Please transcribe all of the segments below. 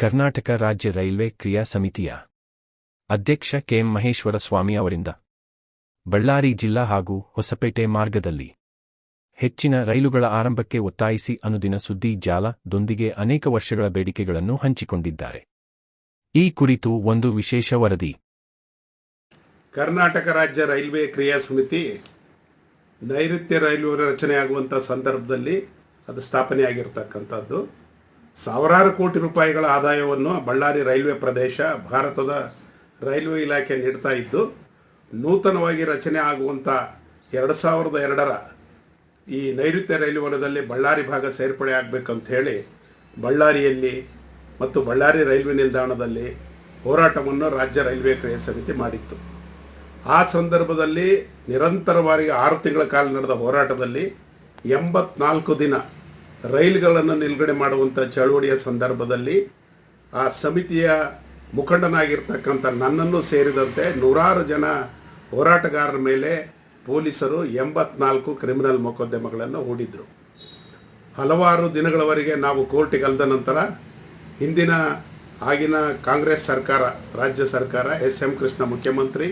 ಕರ್ನಾಟಕ ರಾಜ್ಯ ರೈಲ್ವೆ ಕ್ರಿಯಾ ಸಮಿತಿಯ ಅಧ್ಯಕ್ಷ ಕೆಎಂ ಮಹೇಶ್ವರ ಸ್ವಾಮಿ ಅವರಿಂದ ಬಳ್ಳಾರಿ ಜಿಲ್ಲಾ ಹಾಗೂ ಹೊಸಪೇಟೆ ಮಾರ್ಗದಲ್ಲಿ ಹೆಚ್ಚಿನ ರೈಲುಗಳ ಆರಂಭಕ್ಕೆ ಒತ್ತಾಯಿಸಿ ಅನುದಿನ ಸುದ್ದಿ ಜಾಲದೊಂದಿಗೆ ಅನೇಕ ವರ್ಷಗಳ ಬೇಡಿಕೆಗಳನ್ನು ಹಂಚಿಕೊಂಡಿದ್ದಾರೆ. ಈ ಕುರಿತು ಒಂದು ವಿಶೇಷ ವರದಿ. ಕರ್ನಾಟಕ ರಾಜ್ಯ ರೈಲ್ವೆ ಕ್ರಿಯಾ ಸಮಿತಿ ನೈಋತ್ಯ ರೈಲ್ವೆ ರಚನೆಯಾಗುವಂಥ ಸಂದರ್ಭದಲ್ಲಿ ಅದು ಸ್ಥಾಪನೆಯಾಗಿರ್ತಕ್ಕಂಥದ್ದು. ಸಾವಿರಾರು ಕೋಟಿ ರೂಪಾಯಿಗಳ ಆದಾಯವನ್ನು ಬಳ್ಳಾರಿ ರೈಲ್ವೆ ಪ್ರದೇಶ, ಭಾರತದ ರೈಲ್ವೆ ಇಲಾಖೆ ನೀಡ್ತಾ ಇದ್ದು, ನೂತನವಾಗಿ ರಚನೆ ಆಗುವಂಥ ಎರಡು ಸಾವಿರದ ಎರಡರ ಈ ನೈಋತ್ಯ ರೈಲು ವಲಯದಲ್ಲಿ ಬಳ್ಳಾರಿ ಭಾಗ ಸೇರ್ಪಡೆ ಆಗಬೇಕಂತ ಹೇಳಿ ಬಳ್ಳಾರಿಯಲ್ಲಿ ಮತ್ತು ಬಳ್ಳಾರಿ ರೈಲ್ವೆ ನಿಲ್ದಾಣದಲ್ಲಿ ಹೋರಾಟವನ್ನು ರಾಜ್ಯ ರೈಲ್ವೆ ಕ್ರಿಯೆ ಸಮಿತಿ ಮಾಡಿತ್ತು. ಆ ಸಂದರ್ಭದಲ್ಲಿ ನಿರಂತರವಾಗಿ ಆರು ತಿಂಗಳ ಕಾಲ ನಡೆದ ಹೋರಾಟದಲ್ಲಿ ಎಂಬತ್ನಾಲ್ಕು ದಿನ ರೈಲುಗಳನ್ನು ನಿಲುಗಡೆ ಮಾಡುವಂಥ ಚಳುವಳಿಯ ಸಂದರ್ಭದಲ್ಲಿ ಆ ಸಮಿತಿಯ ಮುಖಂಡನಾಗಿರ್ತಕ್ಕಂಥ ನನ್ನನ್ನು ಸೇರಿದಂತೆ ನೂರಾರು ಜನ ಹೋರಾಟಗಾರರ ಮೇಲೆ ಪೊಲೀಸರು ಎಂಬತ್ನಾಲ್ಕು ಕ್ರಿಮಿನಲ್ ಮೊಕದ್ದಮೆಗಳನ್ನು ಹೂಡಿದರು. ಹಲವಾರು ದಿನಗಳವರೆಗೆ ನಾವು ಕೋರ್ಟಿಗೆ ಅಲ್ದ ನಂತರ ಹಿಂದಿನ ಆಗಿನ ಕಾಂಗ್ರೆಸ್ ಸರ್ಕಾರ, ರಾಜ್ಯ ಸರ್ಕಾರ ಎಸ್ ಎಂ ಕೃಷ್ಣ ಮುಖ್ಯಮಂತ್ರಿ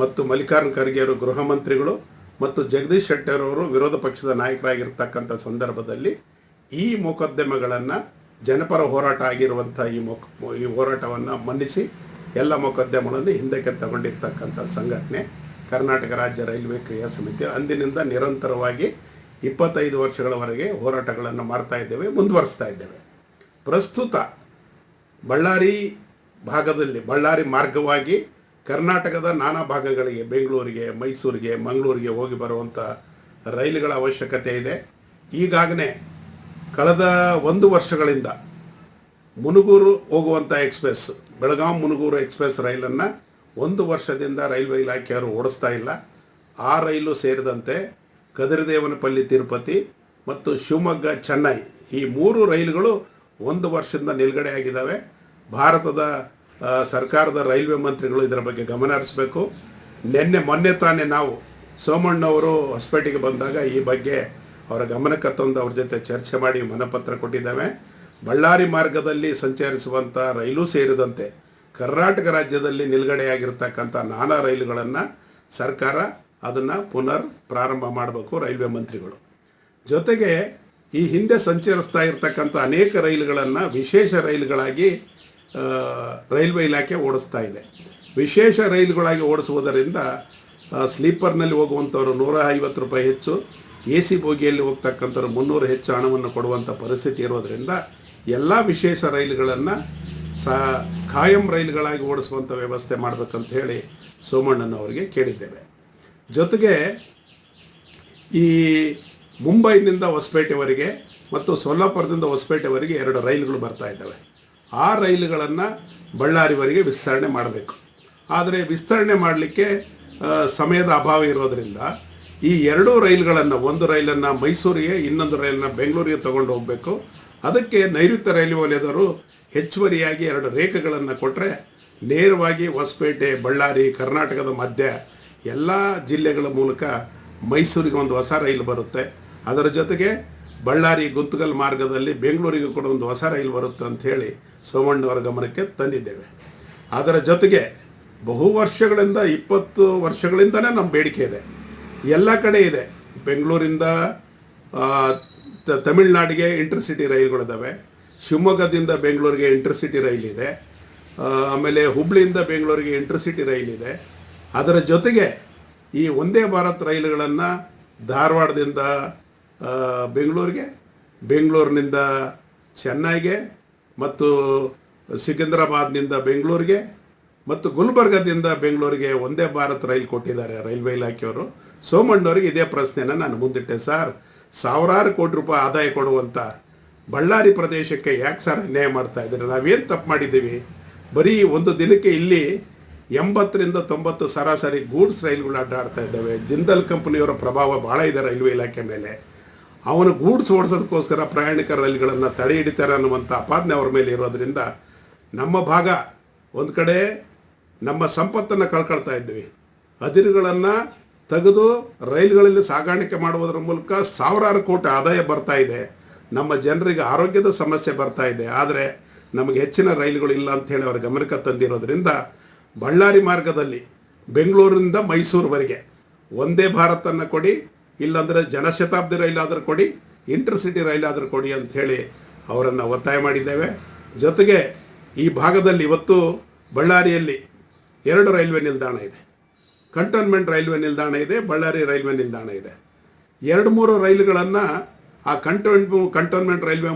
ಮತ್ತು ಮಲ್ಲಿಕಾರ್ಜುನ್ ಖರ್ಗೆ ಅವರು ಗೃಹ ಮಂತ್ರಿಗಳು ಮತ್ತು ಜಗದೀಶ್ ಶೆಟ್ಟರ್ ಅವರು ವಿರೋಧ ಪಕ್ಷದ ನಾಯಕರಾಗಿರ್ತಕ್ಕಂಥ ಸಂದರ್ಭದಲ್ಲಿ ಈ ಮೊಕದ್ದಮೆಗಳನ್ನು ಜನಪರ ಹೋರಾಟ ಆಗಿರುವಂಥ ಈ ಮೊಕ್, ಈ ಹೋರಾಟವನ್ನು ಮನ್ನಿಸಿ ಎಲ್ಲ ಮೊಕದ್ದಮೆಗಳನ್ನು ಹಿಂದಕ್ಕೆ ತಗೊಂಡಿರ್ತಕ್ಕಂಥ ಸಂಘಟನೆ, ಕರ್ನಾಟಕ ರಾಜ್ಯ ರೈಲ್ವೆ ಕ್ರಿಯಾ ಸಮಿತಿ. ಅಂದಿನಿಂದ ನಿರಂತರವಾಗಿ ಇಪ್ಪತ್ತೈದು ವರ್ಷಗಳವರೆಗೆ ಹೋರಾಟಗಳನ್ನು ಮಾಡ್ತಾ ಇದ್ದೇವೆ, ಮುಂದುವರಿಸ್ತಾ ಇದ್ದೇವೆ. ಪ್ರಸ್ತುತ ಬಳ್ಳಾರಿ ಭಾಗದಲ್ಲಿ, ಬಳ್ಳಾರಿ ಮಾರ್ಗವಾಗಿ ಕರ್ನಾಟಕದ ನಾನಾ ಭಾಗಗಳಿಗೆ, ಬೆಂಗಳೂರಿಗೆ, ಮೈಸೂರಿಗೆ, ಮಂಗಳೂರಿಗೆ ಹೋಗಿ ಬರುವಂಥ ರೈಲುಗಳ ಅವಶ್ಯಕತೆ ಇದೆ. ಈಗಾಗಲೇ ಕಳೆದ ಒಂದು ವರ್ಷಗಳಿಂದ ಮುನುಗೂರು ಹೋಗುವಂಥ ಎಕ್ಸ್ಪ್ರೆಸ್, ಬೆಳಗಾಂ ಮುನುಗೂರು ಎಕ್ಸ್ಪ್ರೆಸ್ ರೈಲನ್ನು ಒಂದು ವರ್ಷದಿಂದ ರೈಲ್ವೆ ಇಲಾಖೆಯವರು ಓಡಿಸ್ತಾ ಇಲ್ಲ. ಆ ರೈಲು ಸೇರಿದಂತೆ ಕದಿರದೇವನಪಲ್ಲಿ, ತಿರುಪತಿ ಮತ್ತು ಶಿವಮೊಗ್ಗ, ಚೆನ್ನೈ ಈ ಮೂರು ರೈಲುಗಳು ಒಂದು ವರ್ಷದಿಂದ ನಿಲುಗಡೆ ಆಗಿದ್ದಾವೆ ಭಾರತದ ಸರ್ಕಾರದ ರೈಲ್ವೆ ಮಂತ್ರಿಗಳು ಇದರ ಬಗ್ಗೆ ಗಮನ ಹರಿಸಬೇಕು. ನಿನ್ನೆ, ಮೊನ್ನೆ ತಾನೇ ನಾವು ಸೋಮಣ್ಣವರು ಹೊಸಪೇಟೆಗೆ ಬಂದಾಗ ಈ ಬಗ್ಗೆ ಅವರ ಗಮನಕ್ಕೆ ತಂದು ಅವ್ರ ಜೊತೆ ಚರ್ಚೆ ಮಾಡಿ ಮನಪತ್ರ ಕೊಟ್ಟಿದ್ದಾವೆ. ಬಳ್ಳಾರಿ ಮಾರ್ಗದಲ್ಲಿ ಸಂಚರಿಸುವಂಥ ರೈಲು ಸೇರಿದಂತೆ ಕರ್ನಾಟಕ ರಾಜ್ಯದಲ್ಲಿ ನಿಲುಗಡೆಯಾಗಿರ್ತಕ್ಕಂಥ ನಾನಾ ರೈಲುಗಳನ್ನು ಸರ್ಕಾರ ಅದನ್ನು ಪುನರ್ ಪ್ರಾರಂಭ ಮಾಡಬೇಕು ರೈಲ್ವೆ ಮಂತ್ರಿಗಳು. ಜೊತೆಗೆ ಈ ಹಿಂದೆ ಸಂಚರಿಸ್ತಾ ಇರತಕ್ಕಂಥ ಅನೇಕ ರೈಲುಗಳನ್ನು ವಿಶೇಷ ರೈಲುಗಳಾಗಿ ರೈಲ್ವೆ ಇಲಾಖೆ ಓಡಿಸ್ತಾ ಇದೆ. ವಿಶೇಷ ರೈಲುಗಳಾಗಿ ಓಡಿಸುವುದರಿಂದ ಸ್ಲೀಪರ್ನಲ್ಲಿ ಹೋಗುವಂಥವ್ರು ನೂರ ಐವತ್ತು ರೂಪಾಯಿ ಹೆಚ್ಚು ಎ ಸಿ ಬೋಗಿಯಲ್ಲಿ ಹೋಗ್ತಕ್ಕಂಥವ್ರು ಮುನ್ನೂರು ಹೆಚ್ಚು ಹಣವನ್ನು ಕೊಡುವಂಥ ಪರಿಸ್ಥಿತಿ ಇರೋದರಿಂದ ಎಲ್ಲ ವಿಶೇಷ ರೈಲುಗಳನ್ನು ಸಹ ಖಾಯಂ ರೈಲುಗಳಾಗಿ ಓಡಿಸುವಂಥ ವ್ಯವಸ್ಥೆ ಮಾಡಬೇಕಂತ ಹೇಳಿ ಸೋಮಣ್ಣನವರಿಗೆ ಕೇಳಿದ್ದೇವೆ. ಜೊತೆಗೆ ಈ ಮುಂಬೈನಿಂದ ಹೊಸಪೇಟೆವರೆಗೆ ಮತ್ತು ಸೊಲ್ಲಾಪುರದಿಂದ ಹೊಸಪೇಟೆವರೆಗೆ ಎರಡು ರೈಲುಗಳು ಬರ್ತಾ ಇದ್ದಾವೆ. ಆ ರೈಲುಗಳನ್ನು ಬಳ್ಳಾರಿವರೆಗೆ ವಿಸ್ತರಣೆ ಮಾಡಬೇಕು. ಆದರೆ ವಿಸ್ತರಣೆ ಮಾಡಲಿಕ್ಕೆ ಸಮಯದ ಅಭಾವ ಇರೋದರಿಂದ ಈ ಎರಡೂ ರೈಲುಗಳನ್ನು, ಒಂದು ರೈಲನ್ನು ಮೈಸೂರಿಗೆ, ಇನ್ನೊಂದು ರೈಲನ್ನು ಬೆಂಗಳೂರಿಗೆ ತಗೊಂಡು ಹೋಗಬೇಕು. ಅದಕ್ಕೆ ನೈಋತ್ಯ ರೈಲ್ವೆ ವಲಯದವರು ಹೆಚ್ಚುವರಿಯಾಗಿ ಎರಡು ರೇಖೆಗಳನ್ನು ಕೊಟ್ಟರೆ ನೇರವಾಗಿ ಹೊಸಪೇಟೆ, ಬಳ್ಳಾರಿ, ಕರ್ನಾಟಕದ ಮಧ್ಯ ಎಲ್ಲ ಜಿಲ್ಲೆಗಳ ಮೂಲಕ ಮೈಸೂರಿಗೆ ಒಂದು ಹೊಸ ರೈಲು ಬರುತ್ತೆ. ಅದರ ಜೊತೆಗೆ ಬಳ್ಳಾರಿ, ಗುಂತಗಲ್ ಮಾರ್ಗದಲ್ಲಿ ಬೆಂಗಳೂರಿಗೆ ಕೂಡ ಒಂದು ಹೊಸ ರೈಲು ಬರುತ್ತೆ ಅಂಥೇಳಿ ಸೋಮಣ್ಣವರ ಗಮನಕ್ಕೆ ತಂದಿದ್ದೇವೆ. ಅದರ ಜೊತೆಗೆ ಬಹು ವರ್ಷಗಳಿಂದ, ಇಪ್ಪತ್ತು ವರ್ಷಗಳಿಂದನೇ ನಮ್ಮ ಬೇಡಿಕೆ ಇದೆ. ಎಲ್ಲ ಕಡೆ ಇದೆ. ಬೆಂಗಳೂರಿಂದ ತಮಿಳ್ನಾಡಿಗೆ ಇಂಟರ್ಸಿಟಿ ರೈಲುಗಳಿದ್ದಾವೆ ಶಿವಮೊಗ್ಗದಿಂದ ಬೆಂಗಳೂರಿಗೆ ಇಂಟರ್ಸಿಟಿ ರೈಲ್ ಇದೆ. ಆಮೇಲೆ ಹುಬ್ಳಿಯಿಂದ ಬೆಂಗಳೂರಿಗೆ ಇಂಟರ್ಸಿಟಿ ರೈಲ್ ಇದೆ. ಅದರ ಜೊತೆಗೆ ಈ ಒಂದೇ ಭಾರತ್ ರೈಲುಗಳನ್ನು ಧಾರವಾಡದಿಂದ ಬೆಂಗಳೂರಿಗೆ, ಬೆಂಗಳೂರಿನಿಂದ ಚೆನ್ನೈಗೆ ಮತ್ತು ಸಿಕಂದ್ರಾಬಾದ್ನಿಂದ ಬೆಂಗಳೂರಿಗೆ ಮತ್ತು ಗುಲ್ಬರ್ಗದಿಂದ ಬೆಂಗಳೂರಿಗೆ ಒಂದೇ ಭಾರತ್ ರೈಲು ಕೊಟ್ಟಿದ್ದಾರೆ ರೈಲ್ವೆ ಇಲಾಖೆಯವರು. ಸೋಮಣ್ಣವರಿಗೆ ಇದೇ ಪ್ರಶ್ನೆನ ನಾನು ಮುಂದಿಟ್ಟೆ, ಸರ್, ಸಾವಿರಾರು ಕೋಟಿ ರೂಪಾಯಿ ಆದಾಯ ಕೊಡುವಂಥ ಬಳ್ಳಾರಿ ಪ್ರದೇಶಕ್ಕೆ ಯಾಕೆ ಸರ್ ಅನ್ಯಾಯ ಮಾಡ್ತಾ ಇದ್ದೀರಿ? ನಾವೇನು ತಪ್ಪು ಮಾಡಿದ್ದೀವಿ? ಬರೀ ಒಂದು ದಿನಕ್ಕೆ ಇಲ್ಲಿ ಎಂಬತ್ತರಿಂದ ತೊಂಬತ್ತು ಸರಾಸರಿ ಗೂಡ್ಸ್ ರೈಲುಗಳು ಅಡ್ಡಾಡ್ತಾ ಇದ್ದಾವೆ. ಜಿಂದಲ್ ಕಂಪನಿಯವರ ಪ್ರಭಾವ ಭಾಳ ಇದೆ ರೈಲ್ವೆ ಇಲಾಖೆ ಮೇಲೆ. ಅವನು ಗೂಡ್ಸ್ ಓಡಿಸೋದಕ್ಕೋಸ್ಕರ ಪ್ರಯಾಣಿಕರ ರೈಲುಗಳನ್ನು ತಡೆ ಹಿಡಿತಾರೆ ಅನ್ನುವಂಥ ಅಪಾದನೆ ಅವ್ರ ಮೇಲೆ ಇರೋದ್ರಿಂದ ನಮ್ಮ ಭಾಗ ಒಂದು ಕಡೆ ನಮ್ಮ ಸಂಪತ್ತನ್ನು ಕಳ್ಕೊಳ್ತಾ ಇದ್ವಿ. ಅದಿರುಗಳನ್ನು ತೆಗೆದು ರೈಲುಗಳಲ್ಲಿ ಸಾಗಾಣಿಕೆ ಮಾಡುವುದರ ಮೂಲಕ ಸಾವಿರಾರು ಕೋಟಿ ಆದಾಯ ಬರ್ತಾ ಇದೆ. ನಮ್ಮ ಜನರಿಗೆ ಆರೋಗ್ಯದ ಸಮಸ್ಯೆ ಬರ್ತಾ ಇದೆ. ಆದರೆ ನಮಗೆ ಹೆಚ್ಚಿನ ರೈಲುಗಳು ಇಲ್ಲ ಅಂತೇಳಿ ಅವರ ಗಮನಕ್ಕೆ ತಂದಿರೋದ್ರಿಂದ ಬಳ್ಳಾರಿ ಮಾರ್ಗದಲ್ಲಿ ಬೆಂಗಳೂರಿನಿಂದ ಮೈಸೂರುವರೆಗೆ ಒಂದೇ ಭಾರತನ್ನು ಕೊಡಿ, ಇಲ್ಲಾಂದರೆ ಜನಶತಾಬ್ದಿ ರೈಲಾದರೂ ಕೊಡಿ, ಇಂಟರ್ಸಿಟಿ ರೈಲಾದರೂ ಕೊಡಿ ಅಂಥೇಳಿ ಅವರನ್ನು ಒತ್ತಾಯ ಮಾಡಿದ್ದೇವೆ. ಜೊತೆಗೆ ಈ ಭಾಗದಲ್ಲಿ ಇವತ್ತು ಬಳ್ಳಾರಿಯಲ್ಲಿ ಎರಡು ರೈಲ್ವೆ ನಿಲ್ದಾಣ ಇದೆ. ಕಂಟೋನ್ಮೆಂಟ್ ರೈಲ್ವೆ ನಿಲ್ದಾಣ ಇದೆ, ಬಳ್ಳಾರಿ ರೈಲ್ವೆ ನಿಲ್ದಾಣ ಇದೆ. ಎರಡು ಮೂರು ರೈಲುಗಳನ್ನು ಆ ಕಂಟೋನ್ ಕಂಟೋನ್ಮೆಂಟ್ ರೈಲ್ವೆ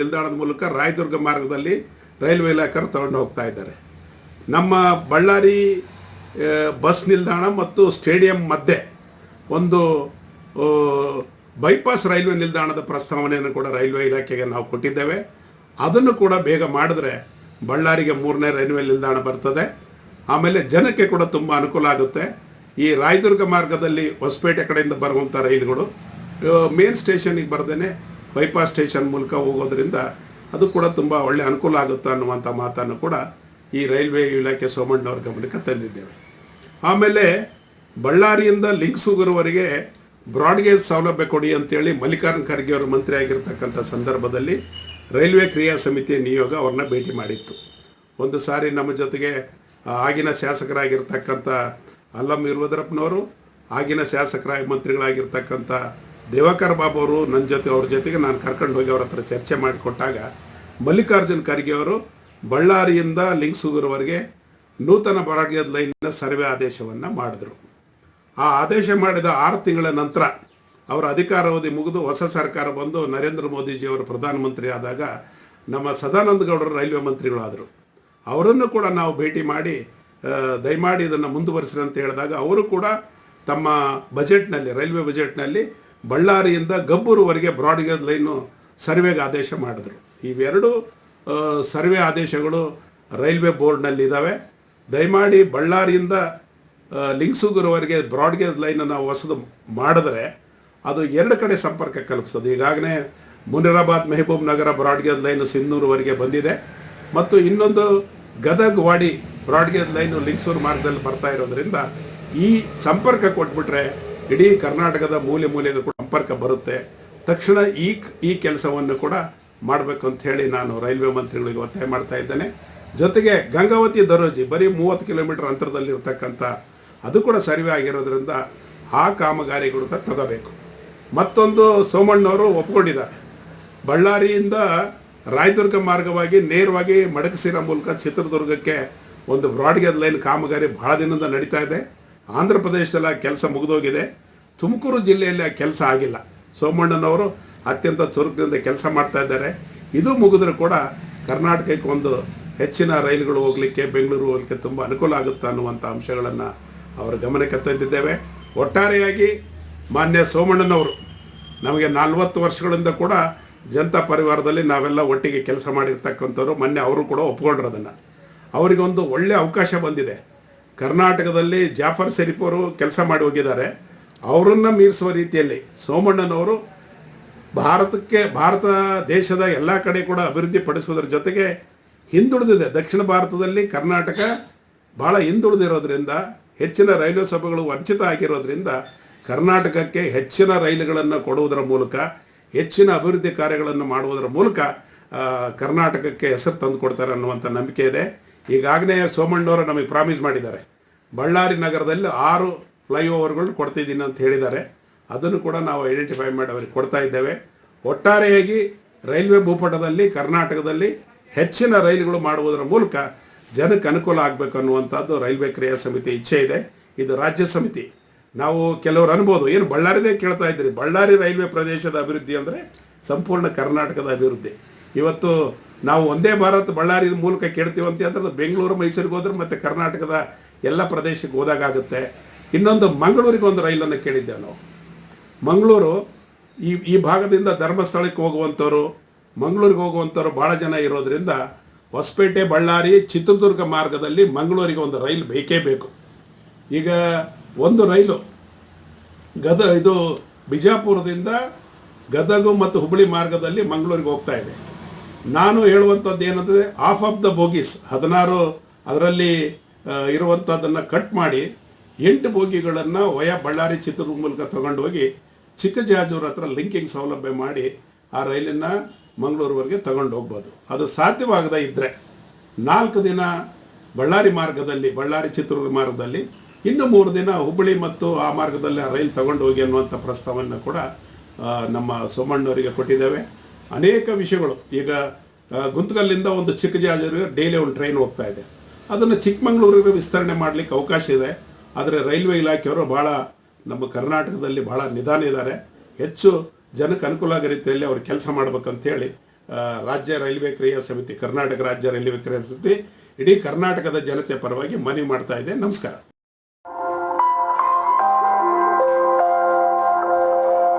ನಿಲ್ದಾಣದ ಮೂಲಕ ರಾಯದುರ್ಗ ಮಾರ್ಗದಲ್ಲಿ ರೈಲ್ವೆ ಇಲಾಖೆಯವರು ತಗೊಂಡು ಹೋಗ್ತಾ ಇದ್ದಾರೆ. ನಮ್ಮ ಬಳ್ಳಾರಿ ಬಸ್ ನಿಲ್ದಾಣ ಮತ್ತು ಸ್ಟೇಡಿಯಂ ಮಧ್ಯೆ ಒಂದು ಬೈಪಾಸ್ ರೈಲ್ವೆ ನಿಲ್ದಾಣದ ಪ್ರಸ್ತಾವನೆಯನ್ನು ಕೂಡ ರೈಲ್ವೆ ಇಲಾಖೆಗೆ ನಾವು ಕೊಟ್ಟಿದ್ದೇವೆ. ಅದನ್ನು ಕೂಡ ಬೇಗ ಮಾಡಿದ್ರೆ ಬಳ್ಳಾರಿಗೆ ಮೂರನೇ ರೈಲ್ವೆ ನಿಲ್ದಾಣ ಬರ್ತದೆ. ಆಮೇಲೆ ಜನಕ್ಕೆ ಕೂಡ ತುಂಬ ಅನುಕೂಲ ಆಗುತ್ತೆ. ಈ ರಾಯದುರ್ಗ ಮಾರ್ಗದಲ್ಲಿ ಹೊಸಪೇಟೆ ಕಡೆಯಿಂದ ಬರುವಂಥ ರೈಲುಗಳು ಮೇನ್ ಸ್ಟೇಷನಿಗೆ ಬರ್ದೇ ಬೈಪಾಸ್ ಸ್ಟೇಷನ್ ಮೂಲಕ ಹೋಗೋದ್ರಿಂದ ಅದು ಕೂಡ ತುಂಬ ಒಳ್ಳೆಯ ಅನುಕೂಲ ಆಗುತ್ತೆ ಅನ್ನುವಂಥ ಮಾತನ್ನು ಕೂಡ ಈ ರೈಲ್ವೆ ಇಲಾಖೆ ಸೋಮಣ್ಣವ್ರ ಗಮನಕ್ಕೆ ತಂದಿದ್ದೇವೆ. ಆಮೇಲೆ ಬಳ್ಳಾರಿಯಿಂದ ಲಿಂಕ್ಸೂಗುರವರೆಗೆ ಬ್ರಾಡ್ಗೇಜ್ ಸೌಲಭ್ಯ ಕೊಡಿ ಅಂತೇಳಿ ಮಲ್ಲಿಕಾರ್ಜುನ ಖರ್ಗೆ ಅವರು ಮಂತ್ರಿ ಆಗಿರ್ತಕ್ಕಂಥ ಸಂದರ್ಭದಲ್ಲಿ ರೈಲ್ವೆ ಕ್ರಿಯಾ ಸಮಿತಿಯ ನಿಯೋಗ ಅವ್ರನ್ನ ಭೇಟಿ ಮಾಡಿತ್ತು. ಒಂದು ಸಾರಿ ನಮ್ಮ ಜೊತೆಗೆ ಆಗಿನ ಶಾಸಕರಾಗಿರ್ತಕ್ಕಂಥ ಅಲ್ಲಂ ವೀರಭದ್ರಪ್ಪನವರು, ಆಗಿನ ಶಾಸಕರಾಗಿ ಮಂತ್ರಿಗಳಾಗಿರ್ತಕ್ಕಂಥ ದೇವಕರ್ ಬಾಬು ಅವರು ನನ್ನ ಜೊತೆ ಅವ್ರ ಜೊತೆಗೆ ನಾನು ಕರ್ಕೊಂಡು ಹೋಗಿ ಅವ್ರ ಹತ್ರ ಚರ್ಚೆ ಮಾಡಿಕೊಟ್ಟಾಗ ಮಲ್ಲಿಕಾರ್ಜುನ್ ಖರ್ಗೆ ಅವರು ಬಳ್ಳಾರಿಯಿಂದ ಲಿಂಕ್ಸೂಗುರವರೆಗೆ ನೂತನ ಬ್ರಾಡ್ಗೇಜ್ ಲೈನ್ನ ಸರ್ವೆ ಆದೇಶವನ್ನು ಮಾಡಿದ್ರು. ಆ ಆದೇಶ ಮಾಡಿದ ಆರು ತಿಂಗಳ ನಂತರ ಅವರ ಅಧಿಕಾರಾವಧಿ ಮುಗಿದು ಹೊಸ ಸರ್ಕಾರ ಬಂದು ನರೇಂದ್ರ ಮೋದಿಜಿಯವರು ಪ್ರಧಾನಮಂತ್ರಿ ಆದಾಗ ನಮ್ಮ ಸದಾನಂದ ಗೌಡರು ರೈಲ್ವೆ ಮಂತ್ರಿಗಳಾದರು. ಅವರನ್ನು ಕೂಡ ನಾವು ಭೇಟಿ ಮಾಡಿ ದಯಮಾಡಿ ಇದನ್ನು ಮುಂದುವರಿಸ್ರಿ ಅಂತ ಹೇಳಿದಾಗ ಅವರು ಕೂಡ ತಮ್ಮ ಬಜೆಟ್ನಲ್ಲಿ, ರೈಲ್ವೆ ಬಜೆಟ್ನಲ್ಲಿ ಬಳ್ಳಾರಿಯಿಂದ ಗಬ್ಬೂರುವರೆಗೆ ಬ್ರಾಡ್ಗೇಜ್ ಲೈನು ಸರ್ವೆಗೆ ಆದೇಶ ಮಾಡಿದ್ರು. ಇವೆರಡು ಸರ್ವೆ ಆದೇಶಗಳು ರೈಲ್ವೆ ಬೋರ್ಡ್ನಲ್ಲಿ ಇದ್ದಾವೆ ದಯಮಾಡಿ ಬಳ್ಳಾರಿಯಿಂದ ಲಿಂಗ್ಸುಗುರುವರೆಗೆ ಬ್ರಾಡ್ಗೇಜ್ ಲೈನ್ ನಾವು ಹೊಸದು ಮಾಡಿದ್ರೆ ಅದು ಎರಡು ಕಡೆ ಸಂಪರ್ಕ ಕಲ್ಪಿಸ್ತದೆ. ಈಗಾಗಲೇ Munirabad Mehboob Nagar broad gauge line ಸಿಂಧೂರುವರೆಗೆ ಬಂದಿದೆ. ಮತ್ತು ಇನ್ನೊಂದು Gadag Wadi broad gauge line ಲಿಂಕ್ಸೂರು ಮಾರ್ಗದಲ್ಲಿ ಬರ್ತಾ ಇರೋದ್ರಿಂದ ಈ ಸಂಪರ್ಕ ಕೊಟ್ಬಿಟ್ರೆ ಇಡೀ ಕರ್ನಾಟಕದ ಮೂಲೆ ಮೂಲೆಗೂ ಕೂಡ ಸಂಪರ್ಕ ಬರುತ್ತೆ. ತಕ್ಷಣ ಈ ಈ ಕೆಲಸವನ್ನು ಕೂಡ ಮಾಡಬೇಕು ಅಂತ ಹೇಳಿ ನಾನು ರೈಲ್ವೆ ಮಂತ್ರಿಗಳಿಗೆ ಒತ್ತಾಯ ಮಾಡ್ತಾ ಇದ್ದೇನೆ. ಜೊತೆಗೆ ಗಂಗಾವತಿ ದರೋಜಿ ಬರೀ ಮೂವತ್ತು ಕಿಲೋಮೀಟರ್ ಅಂತರದಲ್ಲಿರ್ತಕ್ಕಂಥ ಅದು ಕೂಡ ಸರಿವೆ ಆಗಿರೋದ್ರಿಂದ ಆ ಕಾಮಗಾರಿಗಳು ಕೂಡ ತಗೋಬೇಕು. ಮತ್ತೊಂದು ಸೋಮಣ್ಣವರು ಒಪ್ಕೊಂಡಿದ್ದಾರೆ. ಬಳ್ಳಾರಿಯಿಂದ ರಾಯದುರ್ಗ ಮಾರ್ಗವಾಗಿ ನೇರವಾಗಿ ಮಡಕಸಿರ ಮೂಲಕ ಚಿತ್ರದುರ್ಗಕ್ಕೆ ಒಂದು ಬ್ರಾಡ್ಗೇಜ್ ಲೈನ್ ಕಾಮಗಾರಿ ಬಹಳ ದಿನದಿಂದ ನಡೀತಾ ಇದೆ. ಆಂಧ್ರ ಪ್ರದೇಶದಲ್ಲಿ ಕೆಲಸ ಮುಗಿದೋಗಿದೆ. ತುಮಕೂರು ಜಿಲ್ಲೆಯಲ್ಲಿ ಆ ಕೆಲಸ ಆಗಿಲ್ಲ. ಸೋಮಣ್ಣನವರು ಅತ್ಯಂತ ಚುರುಕಿನಿಂದ ಕೆಲಸ ಮಾಡ್ತಾ ಇದ್ದಾರೆ. ಇದು ಮುಗಿದ್ರೂ ಕೂಡ ಕರ್ನಾಟಕಕ್ಕೆ ಒಂದು ಹೆಚ್ಚಿನ ರೈಲುಗಳು ಹೋಗಲಿಕ್ಕೆ, ಬೆಂಗಳೂರು ಹೋಗಲಿಕ್ಕೆ ತುಂಬ ಅನುಕೂಲ ಆಗುತ್ತೆ ಅನ್ನುವಂಥ ಅಂಶಗಳನ್ನು ಅವರ ಗಮನಕ್ಕೆ ತಂದಿದ್ದೇವೆ. ಒಟ್ಟಾರೆಯಾಗಿ ಮಾನ್ಯ ಸೋಮಣ್ಣನವರು ನಮಗೆ ನಲ್ವತ್ತು ವರ್ಷಗಳಿಂದ ಕೂಡ ಜನತಾ ಪರಿವಾರದಲ್ಲಿ ನಾವೆಲ್ಲ ಒಟ್ಟಿಗೆ ಕೆಲಸ ಮಾಡಿರ್ತಕ್ಕಂಥವ್ರು, ಮೊನ್ನೆ ಅವರು ಕೂಡ ಒಪ್ಕೊಂಡ್ರು ಅದನ್ನು. ಅವರಿಗೊಂದು ಒಳ್ಳೆಯ ಅವಕಾಶ ಬಂದಿದೆ. ಕರ್ನಾಟಕದಲ್ಲಿ ಜಾಫರ್ ಶರೀಫ್ ಅವರು ಕೆಲಸ ಮಾಡಿ ಹೋಗಿದ್ದಾರೆ. ಅವರನ್ನು ಮೀರಿಸುವ ರೀತಿಯಲ್ಲಿ ಸೋಮಣ್ಣನವರು ಭಾರತಕ್ಕೆ, ಭಾರತ ದೇಶದ ಎಲ್ಲ ಕಡೆ ಕೂಡ ಅಭಿವೃದ್ಧಿ ಪಡಿಸುವುದರ ಜೊತೆಗೆ ಹಿಂದುಳಿದಿದೆ. ದಕ್ಷಿಣ ಭಾರತದಲ್ಲಿ ಕರ್ನಾಟಕ ಭಾಳ ಹಿಂದುಳಿದಿರೋದ್ರಿಂದ, ಹೆಚ್ಚಿನ ರೈಲ್ವೆ ಸಭೆಗಳು ವಂಚಿತ ಆಗಿರೋದ್ರಿಂದ ಕರ್ನಾಟಕಕ್ಕೆ ಹೆಚ್ಚಿನ ರೈಲುಗಳನ್ನು ಕೊಡುವುದರ ಮೂಲಕ ಹೆಚ್ಚಿನ ಅಭಿವೃದ್ಧಿ ಕಾರ್ಯಗಳನ್ನು ಮಾಡುವುದರ ಮೂಲಕ ಕರ್ನಾಟಕಕ್ಕೆ ಹೆಸರು ತಂದು ಕೊಡ್ತಾರೆ ಅನ್ನುವಂಥ ನಂಬಿಕೆ ಇದೆ. ಈಗಾಗಲೇ ಸೋಮಣ್ಣವರು ನಮಗೆ ಪ್ರಾಮಿಸ್ ಮಾಡಿದ್ದಾರೆ. ಬಳ್ಳಾರಿ ನಗರದಲ್ಲಿ ಆರು ಫ್ಲೈಓವರ್ಗಳು ಕೊಡ್ತಿದ್ದೀನಿ ಅಂತ ಹೇಳಿದ್ದಾರೆ. ಅದನ್ನು ಕೂಡ ನಾವು ಐಡೆಂಟಿಫೈ ಮಾಡಿ ಅವರಿಗೆ ಕೊಡ್ತಾ ಇದ್ದೇವೆ. ಒಟ್ಟಾರೆಯಾಗಿ ರೈಲ್ವೆ ಭೂಪಟದಲ್ಲಿ, ಕರ್ನಾಟಕದಲ್ಲಿ ಹೆಚ್ಚಿನ ರೈಲುಗಳು ಮಾಡುವುದರ ಮೂಲಕ ಜನಕ್ಕೆ ಅನುಕೂಲ ಆಗಬೇಕು ಅನ್ನುವಂಥದ್ದು ರೈಲ್ವೆ ಕ್ರಿಯಾ ಸಮಿತಿ ಇಚ್ಛೆ ಇದೆ. ಇದು ರಾಜ್ಯ ಸಮಿತಿ. ನಾವು ಕೆಲವರು ಅನ್ಬೋದು. ಏನು ಬಳ್ಳಾರಿದೇ ಕೇಳ್ತಾ ಇದ್ದೀರಿ. ಬಳ್ಳಾರಿ ರೈಲ್ವೆ ಪ್ರದೇಶದ ಅಭಿವೃದ್ಧಿ ಅಂದರೆ ಸಂಪೂರ್ಣ ಕರ್ನಾಟಕದ ಅಭಿವೃದ್ಧಿ. ಇವತ್ತು ನಾವು ಒಂದೇ ಭಾರತ್ ಬಳ್ಳಾರಿ ಮೂಲಕ ಕೇಳ್ತೀವಂತೆ ಅಂದ್ರೆ ಬೆಂಗಳೂರು, ಮೈಸೂರಿಗೆ ಹೋದ್ರೆ ಮತ್ತು ಕರ್ನಾಟಕದ ಎಲ್ಲ ಪ್ರದೇಶಕ್ಕೆ ಹೋದಾಗುತ್ತೆ ಇನ್ನೊಂದು ಮಂಗಳೂರಿಗೆ ಒಂದು ರೈಲನ್ನು ಕೇಳಿದ್ದೇವೆ ನಾವು. ಮಂಗಳೂರು ಈ ಈ ಭಾಗದಿಂದ ಧರ್ಮಸ್ಥಳಕ್ಕೆ ಹೋಗುವಂಥವ್ರು, ಮಂಗಳೂರಿಗೆ ಹೋಗುವಂಥವ್ರು ಭಾಳ ಜನ ಇರೋದರಿಂದ ಹೊಸಪೇಟೆ, ಬಳ್ಳಾರಿ, ಚಿತ್ರದುರ್ಗ ಮಾರ್ಗದಲ್ಲಿ ಮಂಗಳೂರಿಗೆ ಒಂದು ರೈಲು ಬೇಕೇ ಬೇಕು. ಈಗ ಒಂದು ರೈಲು, ಗದ ಇದು ಬಿಜಾಪುರದಿಂದ ಗದಗು ಮತ್ತು ಹುಬ್ಬಳ್ಳಿ ಮಾರ್ಗದಲ್ಲಿ ಮಂಗಳೂರಿಗೆ ಹೋಗ್ತಾ ಇದೆ. ನಾನು ಹೇಳುವಂಥದ್ದು ಏನಂದರೆ ಆಫ್ ಆಫ್ ದ ಬೋಗೀಸ್ ಹದಿನಾರು ಅದರಲ್ಲಿ ಇರುವಂಥದ್ದನ್ನು ಕಟ್ ಮಾಡಿ, ಎಂಟು ಬೋಗಿಗಳನ್ನು ವಯ ಬಳ್ಳಾರಿ ಚಿತ್ರದುರ್ಗ ಮೂಲಕ ತಗೊಂಡು ಹೋಗಿ ಚಿಕ್ಕಜಾಜೂರು ಹತ್ರ ಲಿಂಕಿಂಗ್ ಸೌಲಭ್ಯ ಮಾಡಿ ಆ ರೈಲನ್ನು ಮಂಗಳೂರುವರೆಗೆ ತಗೊಂಡು ಹೋಗ್ಬೋದು. ಅದು ಸಾಧ್ಯವಾಗದೇ ಇದ್ದರೆ ನಾಲ್ಕು ದಿನ ಬಳ್ಳಾರಿ ಮಾರ್ಗದಲ್ಲಿ, ಬಳ್ಳಾರಿ ಚಿತ್ರದುರ್ಗ ಮಾರ್ಗದಲ್ಲಿ ಇನ್ನು ಮೂರು ದಿನ ಹುಬ್ಬಳ್ಳಿ ಮತ್ತು ಆ ಮಾರ್ಗದಲ್ಲಿ ರೈಲು ತಗೊಂಡು ಹೋಗಿ ಅನ್ನುವಂಥ ಪ್ರಸ್ತಾವವನ್ನು ಕೂಡ ನಮ್ಮ ಸೋಮಣ್ಣವರಿಗೆ ಕೊಟ್ಟಿದ್ದೇವೆ. ಅನೇಕ ವಿಷಯಗಳು. ಈಗ ಗುಂತಗಲ್ಲಿಂದ ಒಂದು ಒಂದು ಚಿಕ್ಕಜಾಜರಿಗೆ ಡೈಲಿ ಒಂದು ಟ್ರೈನ್ ಹೋಗ್ತಾ ಇದೆ. ಅದನ್ನು ಚಿಕ್ಕಮಂಗ್ಳೂರಿಗೆ ವಿಸ್ತರಣೆ ಮಾಡಲಿಕ್ಕೆ ಅವಕಾಶ ಇದೆ. ಆದರೆ ರೈಲ್ವೆ ಇಲಾಖೆಯವರು ಭಾಳ ನಮ್ಮ ಕರ್ನಾಟಕದಲ್ಲಿ ಭಾಳ ನಿಧಾನ ಇದ್ದಾರೆ. ಹೆಚ್ಚು ಜನಕ್ಕೆ ಅನುಕೂಲ ಆಗೋ ರೀತಿಯಲ್ಲಿ ಅವರು ಕೆಲಸ ಮಾಡ್ಬೇಕಂತೇಳಿ ರಾಜ್ಯ ರೈಲ್ವೆ ಕ್ರಿಯಾ ಸಮಿತಿ, ಕರ್ನಾಟಕ ರಾಜ್ಯ ರೈಲ್ವೆ ಕ್ರಿಯಾ ಸಮಿತಿ ಇಡೀ ಕರ್ನಾಟಕದ ಜನತೆ ಪರವಾಗಿ ಮನವಿ ಮಾಡ್ತಾ ಇದೆ. ನಮಸ್ಕಾರ.